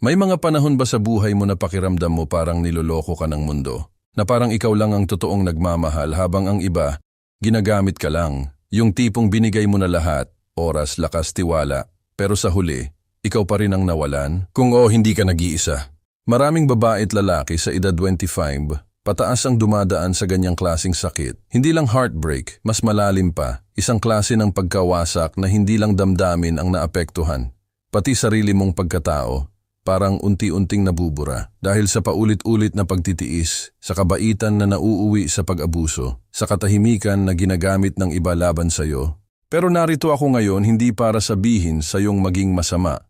May mga panahon ba sa buhay mo na pakiramdam mo parang niloloko ka ng mundo? Na parang ikaw lang ang totoong nagmamahal habang ang iba, ginagamit ka lang. Yung tipong binigay mo na lahat, oras, lakas, tiwala. Pero sa huli, ikaw pa rin ang nawalan? Kung oo, hindi ka nag-iisa. Maraming babae at lalaki sa edad 25, pataas ang dumadaan sa ganyang klasing sakit. Hindi lang heartbreak, mas malalim pa, isang klase ng pagkawasak na hindi lang damdamin ang naapektuhan, pati sarili mong pagkatao parang unti-unting nabubura dahil sa paulit-ulit na pagtitiis, sa kabaitan na nauuwi sa pag-abuso, sa katahimikan na ginagamit ng iba laban sa iyo. Pero narito ako ngayon hindi para sabihin sa iyong maging masama.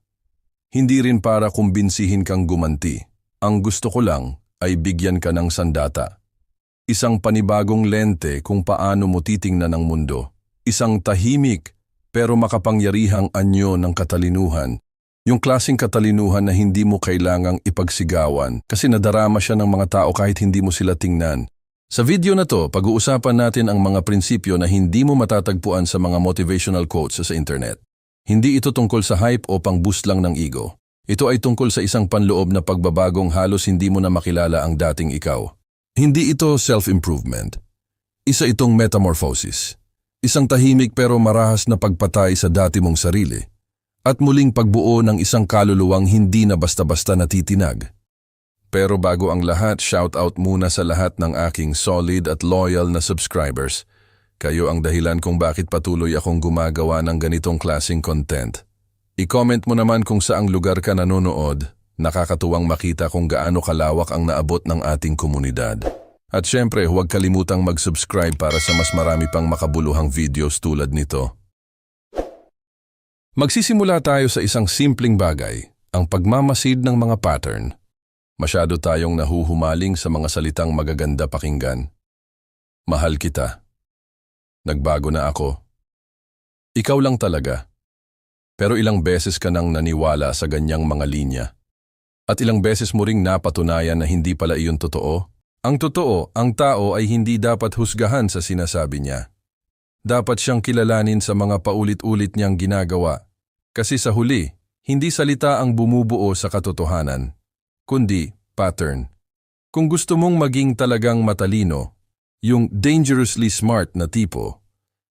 Hindi rin para kumbinsihin kang gumanti. Ang gusto ko lang ay bigyan ka ng sandata. Isang panibagong lente kung paano mo titingnan ang mundo. Isang tahimik pero makapangyarihang anyo ng katalinuhan yung klasing katalinuhan na hindi mo kailangang ipagsigawan kasi nadarama siya ng mga tao kahit hindi mo sila tingnan. Sa video na to, pag-uusapan natin ang mga prinsipyo na hindi mo matatagpuan sa mga motivational quotes sa internet. Hindi ito tungkol sa hype o pang-boost lang ng ego. Ito ay tungkol sa isang panloob na pagbabagong halos hindi mo na makilala ang dating ikaw. Hindi ito self-improvement. Isa itong metamorphosis. Isang tahimik pero marahas na pagpatay sa dati mong sarili at muling pagbuo ng isang kaluluwang hindi na basta-basta natitinag. Pero bago ang lahat, shout out muna sa lahat ng aking solid at loyal na subscribers. Kayo ang dahilan kung bakit patuloy akong gumagawa ng ganitong klasing content. I-comment mo naman kung saang lugar ka nanonood. Nakakatuwang makita kung gaano kalawak ang naabot ng ating komunidad. At syempre, huwag kalimutang mag-subscribe para sa mas marami pang makabuluhang videos tulad nito. Magsisimula tayo sa isang simpleng bagay, ang pagmamasid ng mga pattern. Masyado tayong nahuhumaling sa mga salitang magaganda pakinggan. Mahal kita. Nagbago na ako. Ikaw lang talaga. Pero ilang beses ka nang naniwala sa ganyang mga linya. At ilang beses mo ring napatunayan na hindi pala iyon totoo. Ang totoo, ang tao ay hindi dapat husgahan sa sinasabi niya. Dapat siyang kilalanin sa mga paulit-ulit niyang ginagawa kasi sa huli, hindi salita ang bumubuo sa katotohanan, kundi pattern. Kung gusto mong maging talagang matalino, yung dangerously smart na tipo,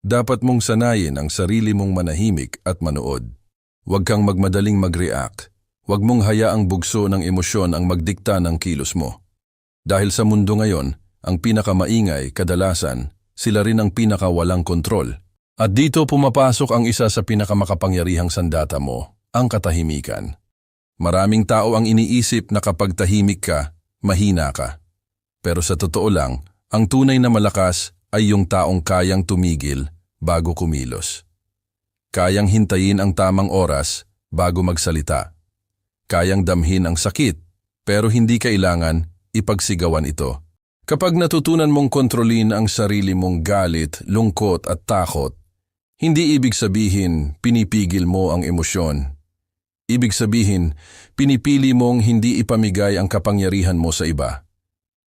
dapat mong sanayin ang sarili mong manahimik at manood. Huwag kang magmadaling mag-react. Huwag mong hayaang bugso ng emosyon ang magdikta ng kilos mo. Dahil sa mundo ngayon, ang pinakamaingay, kadalasan, sila rin ang pinakawalang kontrol. At dito pumapasok ang isa sa pinakamakapangyarihang sandata mo, ang katahimikan. Maraming tao ang iniisip na kapag tahimik ka, mahina ka. Pero sa totoo lang, ang tunay na malakas ay yung taong kayang tumigil bago kumilos. Kayang hintayin ang tamang oras bago magsalita. Kayang damhin ang sakit, pero hindi kailangan ipagsigawan ito. Kapag natutunan mong kontrolin ang sarili mong galit, lungkot at takot, hindi ibig sabihin pinipigil mo ang emosyon. Ibig sabihin, pinipili mong hindi ipamigay ang kapangyarihan mo sa iba.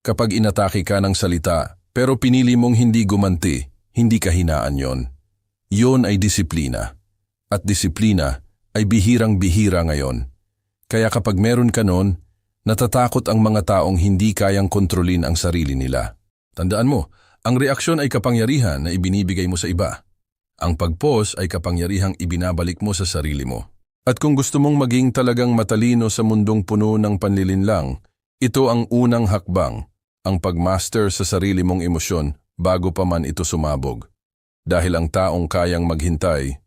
Kapag inatake ka ng salita, pero pinili mong hindi gumanti, hindi kahinaan yon. Yon ay disiplina. At disiplina ay bihirang-bihira ngayon. Kaya kapag meron ka nun, Natatakot ang mga taong hindi kayang kontrolin ang sarili nila. Tandaan mo, ang reaksyon ay kapangyarihan na ibinibigay mo sa iba. Ang pagpos ay kapangyarihang ibinabalik mo sa sarili mo. At kung gusto mong maging talagang matalino sa mundong puno ng panlilinlang, ito ang unang hakbang, ang pagmaster sa sarili mong emosyon bago pa man ito sumabog. Dahil ang taong kayang maghintay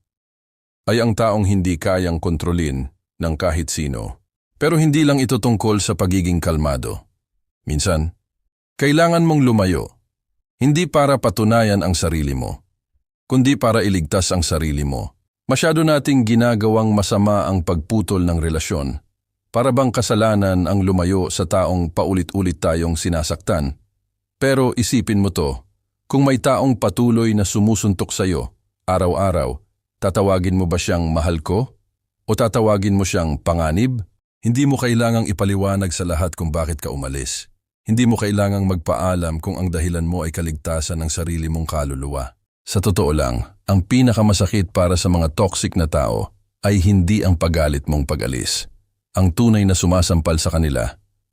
ay ang taong hindi kayang kontrolin ng kahit sino. Pero hindi lang ito tungkol sa pagiging kalmado. Minsan, kailangan mong lumayo, hindi para patunayan ang sarili mo, kundi para iligtas ang sarili mo. Masyado nating ginagawang masama ang pagputol ng relasyon. Para bang kasalanan ang lumayo sa taong paulit-ulit tayong sinasaktan. Pero isipin mo to, kung may taong patuloy na sumusuntok sa iyo, araw-araw, tatawagin mo ba siyang mahal ko? O tatawagin mo siyang panganib? Hindi mo kailangang ipaliwanag sa lahat kung bakit ka umalis. Hindi mo kailangang magpaalam kung ang dahilan mo ay kaligtasan ng sarili mong kaluluwa. Sa totoo lang, ang pinakamasakit para sa mga toxic na tao ay hindi ang pagalit mong pag-alis. Ang tunay na sumasampal sa kanila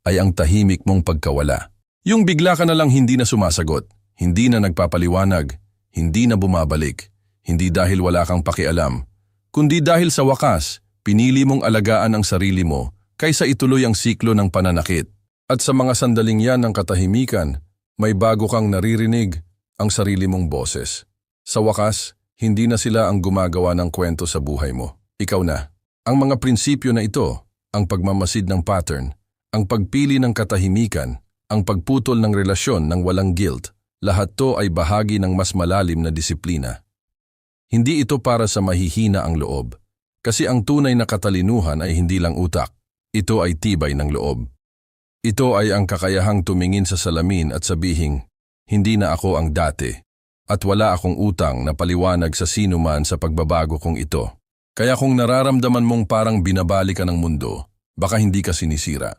ay ang tahimik mong pagkawala. Yung bigla ka na lang hindi na sumasagot, hindi na nagpapaliwanag, hindi na bumabalik, hindi dahil wala kang pakialam, kundi dahil sa wakas, pinili mong alagaan ang sarili mo kaysa ituloy ang siklo ng pananakit. At sa mga sandaling yan ng katahimikan, may bago kang naririnig ang sarili mong boses. Sa wakas, hindi na sila ang gumagawa ng kwento sa buhay mo. Ikaw na. Ang mga prinsipyo na ito, ang pagmamasid ng pattern, ang pagpili ng katahimikan, ang pagputol ng relasyon ng walang guilt, lahat to ay bahagi ng mas malalim na disiplina. Hindi ito para sa mahihina ang loob, kasi ang tunay na katalinuhan ay hindi lang utak, ito ay tibay ng loob. Ito ay ang kakayahang tumingin sa salamin at sabihing, hindi na ako ang dati, at wala akong utang na paliwanag sa sino man sa pagbabago kong ito. Kaya kung nararamdaman mong parang binabali ka ng mundo, baka hindi ka sinisira.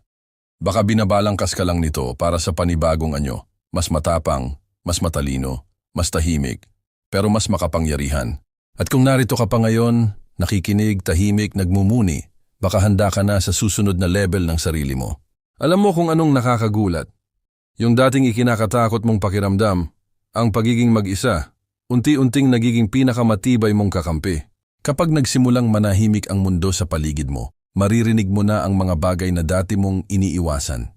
Baka binabalangkas ka lang nito para sa panibagong anyo, mas matapang, mas matalino, mas tahimik, pero mas makapangyarihan. At kung narito ka pa ngayon, nakikinig, tahimik, nagmumuni, baka handa ka na sa susunod na level ng sarili mo. Alam mo kung anong nakakagulat? Yung dating ikinakatakot mong pakiramdam, ang pagiging mag-isa, unti-unting nagiging pinakamatibay mong kakampi. Kapag nagsimulang manahimik ang mundo sa paligid mo, maririnig mo na ang mga bagay na dati mong iniiwasan.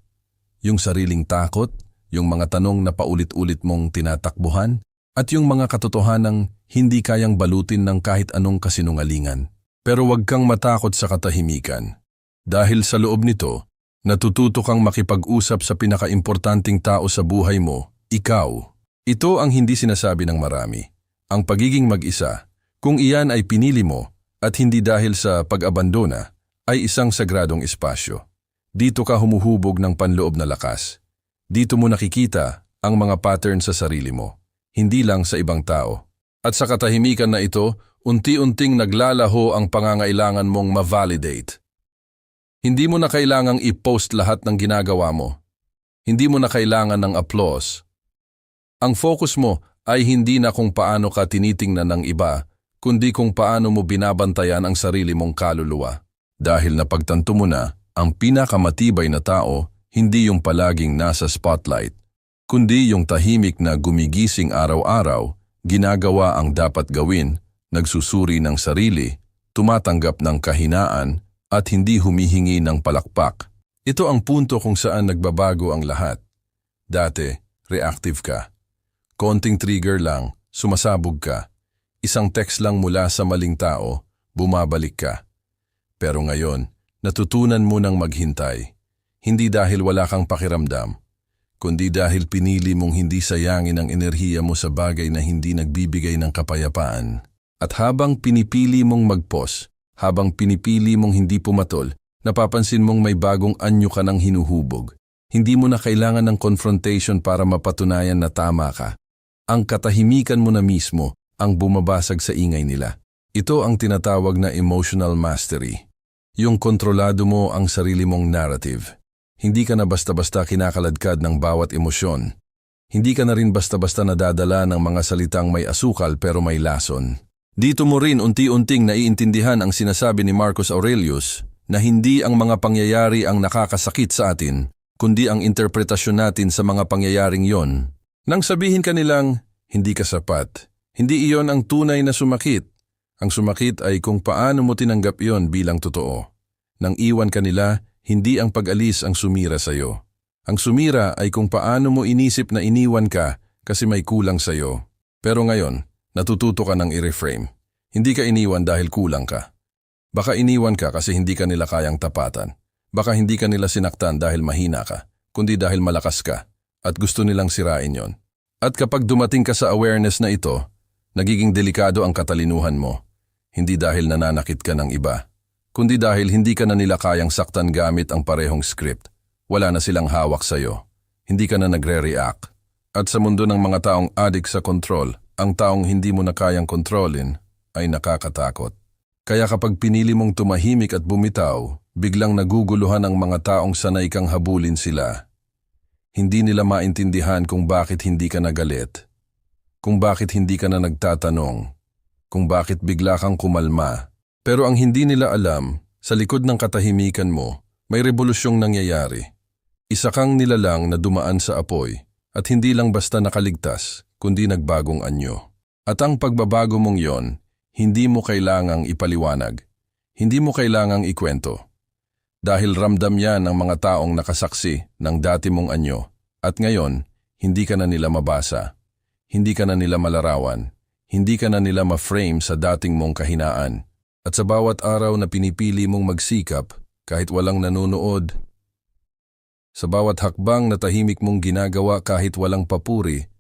Yung sariling takot, yung mga tanong na paulit-ulit mong tinatakbuhan, at yung mga katotohanang hindi kayang balutin ng kahit anong kasinungalingan. Pero huwag kang matakot sa katahimikan. Dahil sa loob nito, Natututo kang makipag-usap sa pinakaimportanting tao sa buhay mo, ikaw. Ito ang hindi sinasabi ng marami. Ang pagiging mag-isa, kung iyan ay pinili mo at hindi dahil sa pag-abandona, ay isang sagradong espasyo. Dito ka humuhubog ng panloob na lakas. Dito mo nakikita ang mga pattern sa sarili mo, hindi lang sa ibang tao. At sa katahimikan na ito, unti-unting naglalaho ang pangangailangan mong ma-validate hindi mo na kailangang i-post lahat ng ginagawa mo. Hindi mo na kailangan ng applause. Ang focus mo ay hindi na kung paano ka tinitingnan ng iba, kundi kung paano mo binabantayan ang sarili mong kaluluwa. Dahil napagtanto mo na, ang pinakamatibay na tao, hindi yung palaging nasa spotlight, kundi yung tahimik na gumigising araw-araw, ginagawa ang dapat gawin, nagsusuri ng sarili, tumatanggap ng kahinaan, at hindi humihingi ng palakpak. Ito ang punto kung saan nagbabago ang lahat. Dati, reactive ka. Konting trigger lang, sumasabog ka. Isang text lang mula sa maling tao, bumabalik ka. Pero ngayon, natutunan mo nang maghintay. Hindi dahil wala kang pakiramdam, kundi dahil pinili mong hindi sayangin ang enerhiya mo sa bagay na hindi nagbibigay ng kapayapaan. At habang pinipili mong mag-pause, habang pinipili mong hindi pumatol, napapansin mong may bagong anyo ka ng hinuhubog. Hindi mo na kailangan ng confrontation para mapatunayan na tama ka. Ang katahimikan mo na mismo ang bumabasag sa ingay nila. Ito ang tinatawag na emotional mastery. Yung kontrolado mo ang sarili mong narrative. Hindi ka na basta-basta kinakaladkad ng bawat emosyon. Hindi ka na rin basta-basta nadadala ng mga salitang may asukal pero may lason. Dito mo rin unti-unting naiintindihan ang sinasabi ni Marcus Aurelius na hindi ang mga pangyayari ang nakakasakit sa atin, kundi ang interpretasyon natin sa mga pangyayaring yon. Nang sabihin ka nilang, hindi ka sapat, hindi iyon ang tunay na sumakit. Ang sumakit ay kung paano mo tinanggap iyon bilang totoo. Nang iwan ka nila, hindi ang pag-alis ang sumira sa iyo. Ang sumira ay kung paano mo inisip na iniwan ka kasi may kulang sa iyo. Pero ngayon, Natututo ka ng i-reframe. Hindi ka iniwan dahil kulang ka. Baka iniwan ka kasi hindi ka nila kayang tapatan. Baka hindi ka nila sinaktan dahil mahina ka, kundi dahil malakas ka at gusto nilang sirain yon. At kapag dumating ka sa awareness na ito, nagiging delikado ang katalinuhan mo. Hindi dahil nananakit ka ng iba, kundi dahil hindi ka na nila kayang saktan gamit ang parehong script. Wala na silang hawak sa'yo. Hindi ka na nagre-react. At sa mundo ng mga taong adik sa control, ang taong hindi mo na kayang kontrolin ay nakakatakot. Kaya kapag pinili mong tumahimik at bumitaw, biglang naguguluhan ang mga taong sanay kang habulin sila. Hindi nila maintindihan kung bakit hindi ka nagalit, kung bakit hindi ka na nagtatanong, kung bakit bigla kang kumalma. Pero ang hindi nila alam, Sa likod ng katahimikan mo, may rebolusyong nangyayari. Isa kang nilalang na dumaan sa apoy at hindi lang basta nakaligtas, kundi nagbagong anyo. At ang pagbabago mong yon, hindi mo kailangang ipaliwanag. Hindi mo kailangang ikwento. Dahil ramdam yan ng mga taong nakasaksi ng dati mong anyo at ngayon, hindi ka na nila mabasa. Hindi ka na nila malarawan. Hindi ka na nila ma-frame sa dating mong kahinaan. At sa bawat araw na pinipili mong magsikap, kahit walang nanonood, sa bawat hakbang na tahimik mong ginagawa kahit walang papuri,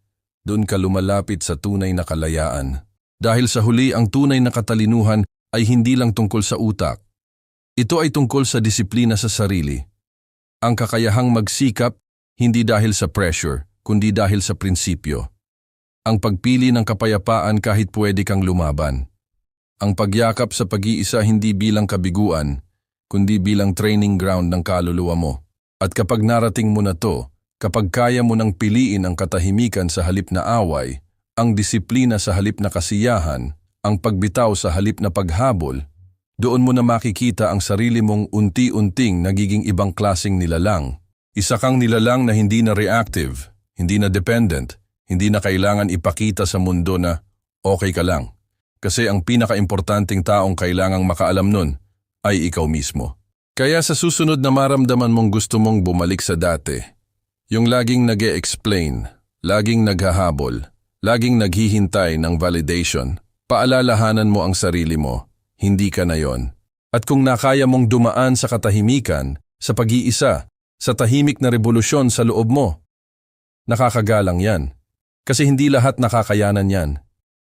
doon ka lumalapit sa tunay na kalayaan. Dahil sa huli ang tunay na katalinuhan ay hindi lang tungkol sa utak. Ito ay tungkol sa disiplina sa sarili. Ang kakayahang magsikap hindi dahil sa pressure, kundi dahil sa prinsipyo. Ang pagpili ng kapayapaan kahit pwede kang lumaban. Ang pagyakap sa pag-iisa hindi bilang kabiguan, kundi bilang training ground ng kaluluwa mo. At kapag narating mo na to, kapag kaya mo nang piliin ang katahimikan sa halip na away, ang disiplina sa halip na kasiyahan, ang pagbitaw sa halip na paghabol, doon mo na makikita ang sarili mong unti-unting nagiging ibang klasing nilalang. Isa kang nilalang na hindi na reactive, hindi na dependent, hindi na kailangan ipakita sa mundo na okay ka lang. Kasi ang pinakaimportanteng taong kailangang makaalam nun ay ikaw mismo. Kaya sa susunod na maramdaman mong gusto mong bumalik sa dati, yung laging nag explain laging naghahabol, laging naghihintay ng validation, paalalahanan mo ang sarili mo, hindi ka na yon. At kung nakaya mong dumaan sa katahimikan, sa pag-iisa, sa tahimik na revolusyon sa loob mo, nakakagalang yan. Kasi hindi lahat nakakayanan yan.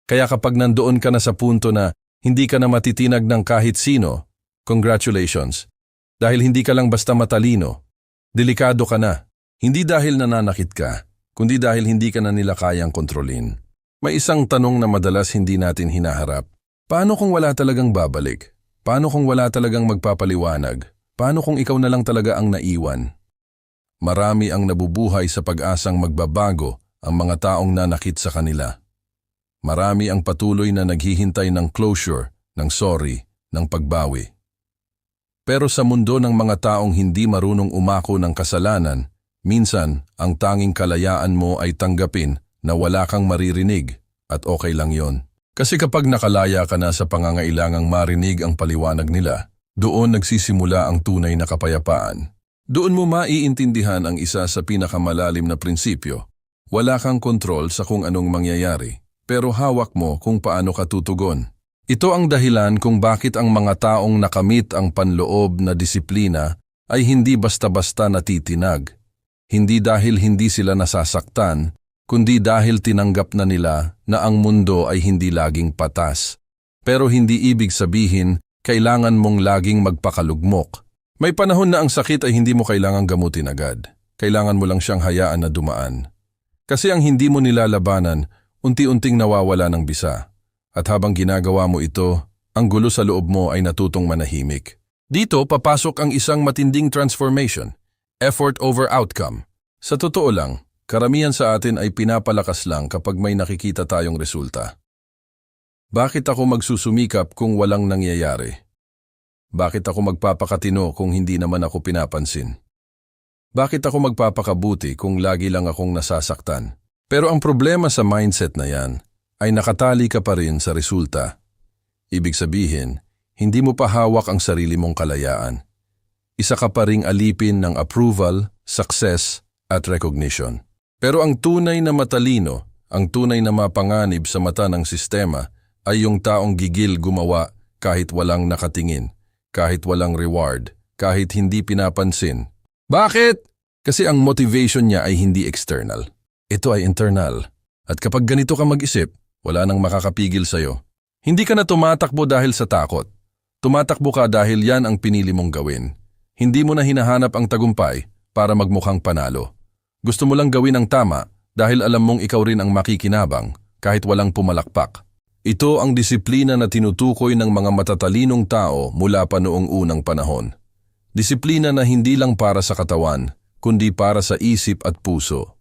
Kaya kapag nandoon ka na sa punto na hindi ka na matitinag ng kahit sino, congratulations. Dahil hindi ka lang basta matalino, delikado ka na. Hindi dahil nananakit ka, kundi dahil hindi ka na nila kayang kontrolin. May isang tanong na madalas hindi natin hinaharap. Paano kung wala talagang babalik? Paano kung wala talagang magpapaliwanag? Paano kung ikaw na lang talaga ang naiwan? Marami ang nabubuhay sa pag-asang magbabago ang mga taong nanakit sa kanila. Marami ang patuloy na naghihintay ng closure, ng sorry, ng pagbawi. Pero sa mundo ng mga taong hindi marunong umako ng kasalanan, minsan ang tanging kalayaan mo ay tanggapin na wala kang maririnig at okay lang yon. Kasi kapag nakalaya ka na sa pangangailangang marinig ang paliwanag nila, doon nagsisimula ang tunay na kapayapaan. Doon mo maiintindihan ang isa sa pinakamalalim na prinsipyo. Wala kang kontrol sa kung anong mangyayari pero hawak mo kung paano ka tutugon. Ito ang dahilan kung bakit ang mga taong nakamit ang panloob na disiplina ay hindi basta-basta natitinag. Hindi dahil hindi sila nasasaktan, kundi dahil tinanggap na nila na ang mundo ay hindi laging patas. Pero hindi ibig sabihin kailangan mong laging magpakalugmok. May panahon na ang sakit ay hindi mo kailangang gamutin agad. Kailangan mo lang siyang hayaan na dumaan. Kasi ang hindi mo nilalabanan unti-unting nawawala ng bisa. At habang ginagawa mo ito, ang gulo sa loob mo ay natutong manahimik. Dito papasok ang isang matinding transformation, effort over outcome. Sa totoo lang, karamihan sa atin ay pinapalakas lang kapag may nakikita tayong resulta. Bakit ako magsusumikap kung walang nangyayari? Bakit ako magpapakatino kung hindi naman ako pinapansin? Bakit ako magpapakabuti kung lagi lang akong nasasaktan? Pero ang problema sa mindset na yan ay nakatali ka pa rin sa resulta. Ibig sabihin, hindi mo pa hawak ang sarili mong kalayaan. Isa ka pa ring alipin ng approval, success, at recognition. Pero ang tunay na matalino, ang tunay na mapanganib sa mata ng sistema ay yung taong gigil gumawa kahit walang nakatingin, kahit walang reward, kahit hindi pinapansin. Bakit? Kasi ang motivation niya ay hindi external. Ito ay internal. At kapag ganito ka mag-isip, wala nang makakapigil sa'yo. Hindi ka na tumatakbo dahil sa takot. Tumatakbo ka dahil yan ang pinili mong gawin. Hindi mo na hinahanap ang tagumpay para magmukhang panalo. Gusto mo lang gawin ang tama dahil alam mong ikaw rin ang makikinabang kahit walang pumalakpak. Ito ang disiplina na tinutukoy ng mga matatalinong tao mula pa noong unang panahon. Disiplina na hindi lang para sa katawan, kundi para sa isip at puso.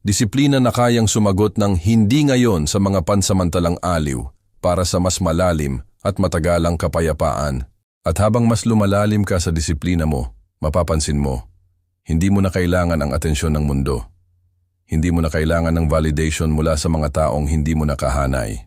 Disiplina na kayang sumagot ng hindi ngayon sa mga pansamantalang aliw para sa mas malalim at matagalang kapayapaan. At habang mas lumalalim ka sa disiplina mo, mapapansin mo, hindi mo na kailangan ang atensyon ng mundo. Hindi mo na kailangan ng validation mula sa mga taong hindi mo nakahanay.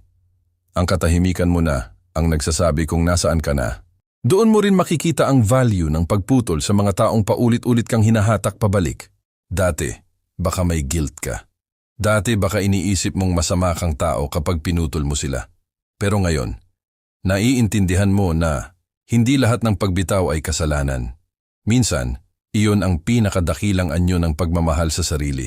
Ang katahimikan mo na ang nagsasabi kung nasaan ka na. Doon mo rin makikita ang value ng pagputol sa mga taong paulit-ulit kang hinahatak pabalik. Dati, baka may guilt ka. Dati baka iniisip mong masama kang tao kapag pinutol mo sila. Pero ngayon, naiintindihan mo na hindi lahat ng pagbitaw ay kasalanan. Minsan, iyon ang pinakadakilang anyo ng pagmamahal sa sarili.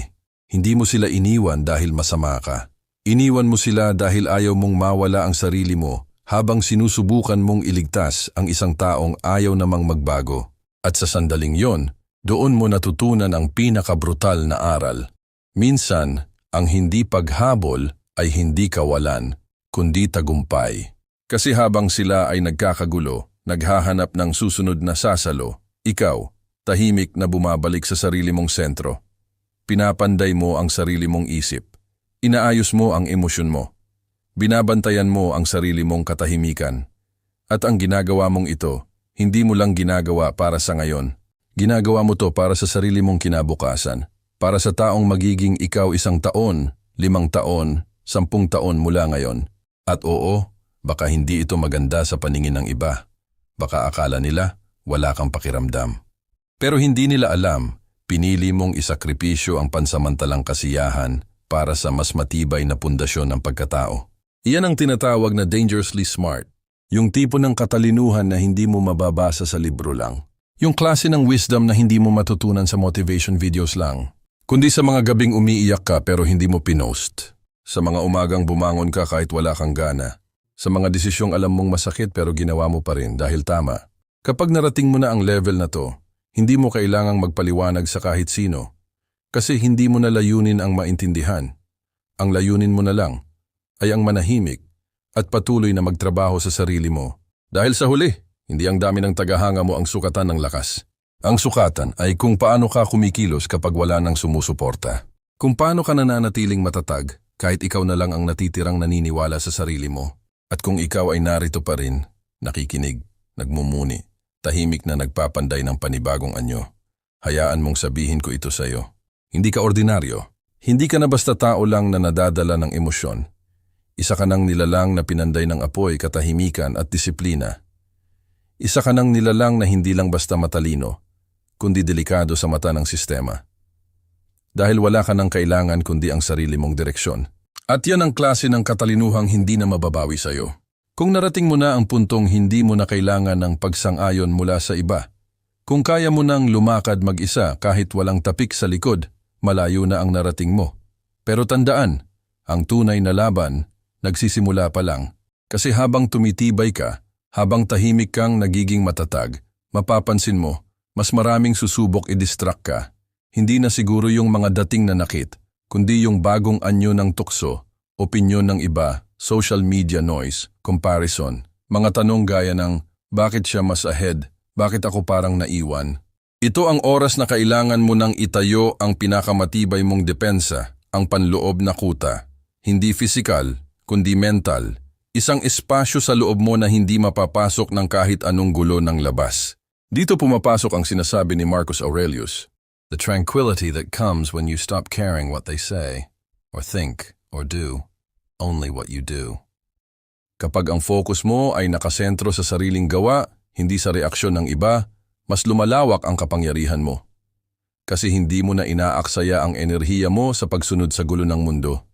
Hindi mo sila iniwan dahil masama ka. Iniwan mo sila dahil ayaw mong mawala ang sarili mo habang sinusubukan mong iligtas ang isang taong ayaw namang magbago. At sa sandaling yon, doon mo natutunan ang pinakabrutal na aral. Minsan, ang hindi paghabol ay hindi kawalan, kundi tagumpay. Kasi habang sila ay nagkakagulo, naghahanap ng susunod na sasalo, ikaw, tahimik na bumabalik sa sarili mong sentro. Pinapanday mo ang sarili mong isip. Inaayos mo ang emosyon mo. Binabantayan mo ang sarili mong katahimikan. At ang ginagawa mong ito, hindi mo lang ginagawa para sa ngayon. Ginagawa mo to para sa sarili mong kinabukasan. Para sa taong magiging ikaw isang taon, limang taon, sampung taon mula ngayon. At oo, baka hindi ito maganda sa paningin ng iba. Baka akala nila, wala kang pakiramdam. Pero hindi nila alam, pinili mong isakripisyo ang pansamantalang kasiyahan para sa mas matibay na pundasyon ng pagkatao. Iyan ang tinatawag na dangerously smart. Yung tipo ng katalinuhan na hindi mo mababasa sa libro lang. Yung klase ng wisdom na hindi mo matutunan sa motivation videos lang. Kundi sa mga gabing umiiyak ka pero hindi mo pinost. Sa mga umagang bumangon ka kahit wala kang gana. Sa mga desisyong alam mong masakit pero ginawa mo pa rin dahil tama. Kapag narating mo na ang level na to, hindi mo kailangang magpaliwanag sa kahit sino. Kasi hindi mo na layunin ang maintindihan. Ang layunin mo na lang ay ang manahimik at patuloy na magtrabaho sa sarili mo. Dahil sa huli, hindi ang dami ng tagahanga mo ang sukatan ng lakas. Ang sukatan ay kung paano ka kumikilos kapag wala nang sumusuporta. Kung paano ka nananatiling matatag kahit ikaw na lang ang natitirang naniniwala sa sarili mo. At kung ikaw ay narito pa rin, nakikinig, nagmumuni, tahimik na nagpapanday ng panibagong anyo. Hayaan mong sabihin ko ito sa iyo. Hindi ka ordinaryo. Hindi ka na basta tao lang na nadadala ng emosyon. Isa ka ng nilalang na pinanday ng apoy, katahimikan at disiplina. Isa ka ng nilalang na hindi lang basta matalino, kundi delikado sa mata ng sistema. Dahil wala ka ng kailangan kundi ang sarili mong direksyon. At yan ang klase ng katalinuhang hindi na mababawi sa iyo. Kung narating mo na ang puntong hindi mo na kailangan ng pagsang-ayon mula sa iba, kung kaya mo nang lumakad mag-isa kahit walang tapik sa likod, malayo na ang narating mo. Pero tandaan, ang tunay na laban nagsisimula pa lang. Kasi habang tumitibay ka, habang tahimik kang nagiging matatag, mapapansin mo, mas maraming susubok i-distract ka. Hindi na siguro yung mga dating nanakit, kundi yung bagong anyo ng tukso, opinyon ng iba, social media noise, comparison, mga tanong gaya ng bakit siya mas ahead, bakit ako parang naiwan. Ito ang oras na kailangan mo nang itayo ang pinakamatibay mong depensa, ang panloob na kuta. Hindi physical, kundi mental, isang espasyo sa loob mo na hindi mapapasok ng kahit anong gulo ng labas. Dito pumapasok ang sinasabi ni Marcus Aurelius, the tranquility that comes when you stop caring what they say, or think, or do, only what you do. Kapag ang focus mo ay nakasentro sa sariling gawa, hindi sa reaksyon ng iba, mas lumalawak ang kapangyarihan mo. Kasi hindi mo na inaaksaya ang enerhiya mo sa pagsunod sa gulo ng mundo.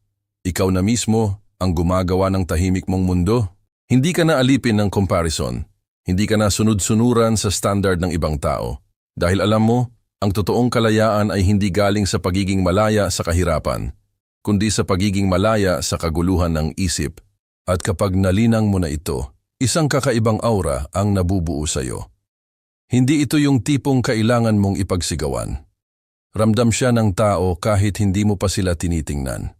Ikaw na mismo ang gumagawa ng tahimik mong mundo. Hindi ka na alipin ng comparison. Hindi ka na sunod-sunuran sa standard ng ibang tao. Dahil alam mo, ang totoong kalayaan ay hindi galing sa pagiging malaya sa kahirapan, kundi sa pagiging malaya sa kaguluhan ng isip. At kapag nalinang mo na ito, isang kakaibang aura ang nabubuo sa iyo. Hindi ito yung tipong kailangan mong ipagsigawan. Ramdam siya ng tao kahit hindi mo pa sila tinitingnan.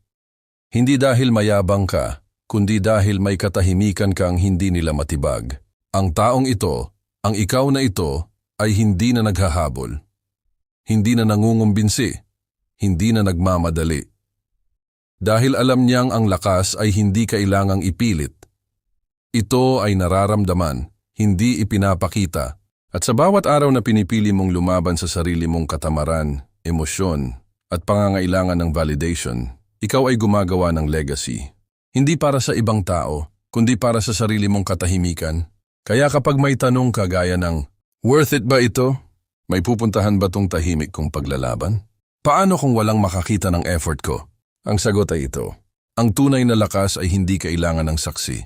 Hindi dahil mayabang ka, kundi dahil may katahimikan kang hindi nila matibag. Ang taong ito, ang ikaw na ito, ay hindi na naghahabol. Hindi na nangungumbinsi. Hindi na nagmamadali. Dahil alam niyang ang lakas ay hindi kailangang ipilit. Ito ay nararamdaman, hindi ipinapakita. At sa bawat araw na pinipili mong lumaban sa sarili mong katamaran, emosyon, at pangangailangan ng validation, ikaw ay gumagawa ng legacy. Hindi para sa ibang tao, kundi para sa sarili mong katahimikan. Kaya kapag may tanong ka gaya ng, Worth it ba ito? May pupuntahan ba tong tahimik kong paglalaban? Paano kung walang makakita ng effort ko? Ang sagot ay ito. Ang tunay na lakas ay hindi kailangan ng saksi.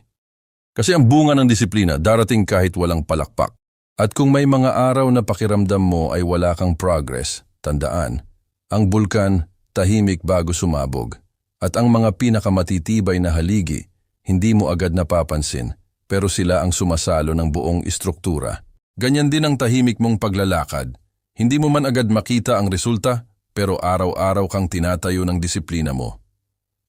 Kasi ang bunga ng disiplina darating kahit walang palakpak. At kung may mga araw na pakiramdam mo ay wala kang progress, tandaan, ang bulkan tahimik bago sumabog. At ang mga pinakamatitibay na haligi, hindi mo agad napapansin, pero sila ang sumasalo ng buong istruktura. Ganyan din ang tahimik mong paglalakad. Hindi mo man agad makita ang resulta, pero araw-araw kang tinatayo ng disiplina mo.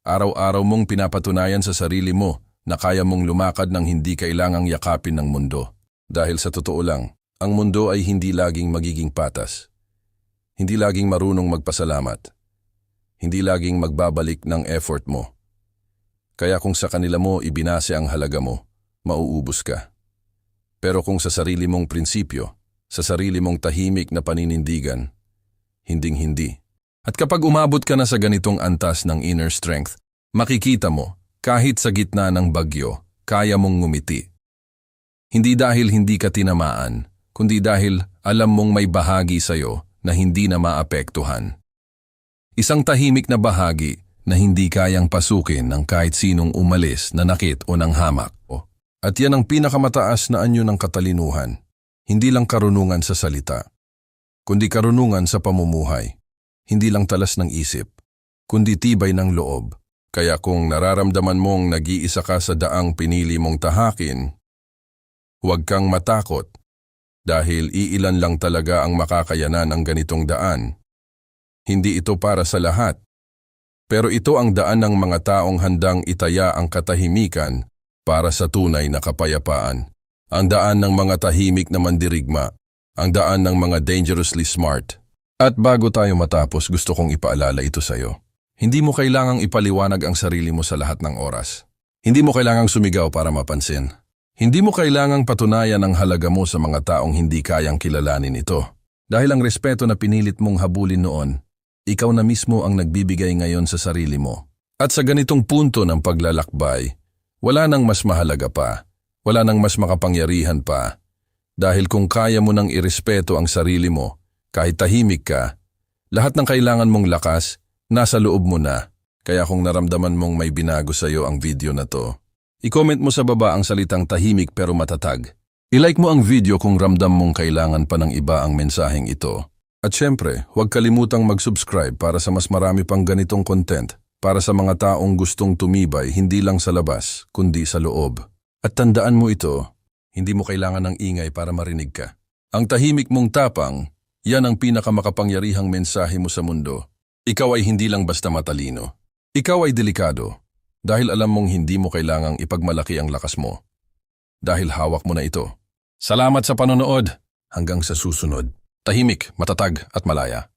Araw-araw mong pinapatunayan sa sarili mo na kaya mong lumakad ng hindi kailangang yakapin ng mundo. Dahil sa totoo lang, ang mundo ay hindi laging magiging patas. Hindi laging marunong magpasalamat. Hindi laging magbabalik ng effort mo. Kaya kung sa kanila mo ibinase ang halaga mo, mauubos ka. Pero kung sa sarili mong prinsipyo, sa sarili mong tahimik na paninindigan, hinding-hindi. At kapag umabot ka na sa ganitong antas ng inner strength, makikita mo, kahit sa gitna ng bagyo, kaya mong ngumiti. Hindi dahil hindi ka tinamaan, kundi dahil alam mong may bahagi sa'yo na hindi na maapektuhan. Isang tahimik na bahagi na hindi kayang pasukin ng kahit sinong umalis na nakit o ng hamak. At yan ang pinakamataas na anyo ng katalinuhan. Hindi lang karunungan sa salita, kundi karunungan sa pamumuhay. Hindi lang talas ng isip, kundi tibay ng loob. Kaya kung nararamdaman mong nag-iisa ka sa daang pinili mong tahakin, huwag kang matakot dahil iilan lang talaga ang makakayanan ng ganitong daan. Hindi ito para sa lahat. Pero ito ang daan ng mga taong handang itaya ang katahimikan para sa tunay na kapayapaan. Ang daan ng mga tahimik na mandirigma. Ang daan ng mga dangerously smart. At bago tayo matapos, gusto kong ipaalala ito sa'yo. Hindi mo kailangang ipaliwanag ang sarili mo sa lahat ng oras. Hindi mo kailangang sumigaw para mapansin. Hindi mo kailangang patunayan ang halaga mo sa mga taong hindi kayang kilalanin ito. Dahil ang respeto na pinilit mong habulin noon, ikaw na mismo ang nagbibigay ngayon sa sarili mo. At sa ganitong punto ng paglalakbay, wala nang mas mahalaga pa, wala nang mas makapangyarihan pa. Dahil kung kaya mo nang irespeto ang sarili mo, kahit tahimik ka, lahat ng kailangan mong lakas, nasa loob mo na. Kaya kung naramdaman mong may binago sa iyo ang video na to, i-comment mo sa baba ang salitang tahimik pero matatag. I-like mo ang video kung ramdam mong kailangan pa ng iba ang mensaheng ito. At syempre, huwag kalimutang mag-subscribe para sa mas marami pang ganitong content para sa mga taong gustong tumibay hindi lang sa labas, kundi sa loob. At tandaan mo ito, hindi mo kailangan ng ingay para marinig ka. Ang tahimik mong tapang, yan ang pinakamakapangyarihang mensahe mo sa mundo. Ikaw ay hindi lang basta matalino. Ikaw ay delikado dahil alam mong hindi mo kailangang ipagmalaki ang lakas mo. Dahil hawak mo na ito. Salamat sa panonood. Hanggang sa susunod. Tahimik, matatag at malaya.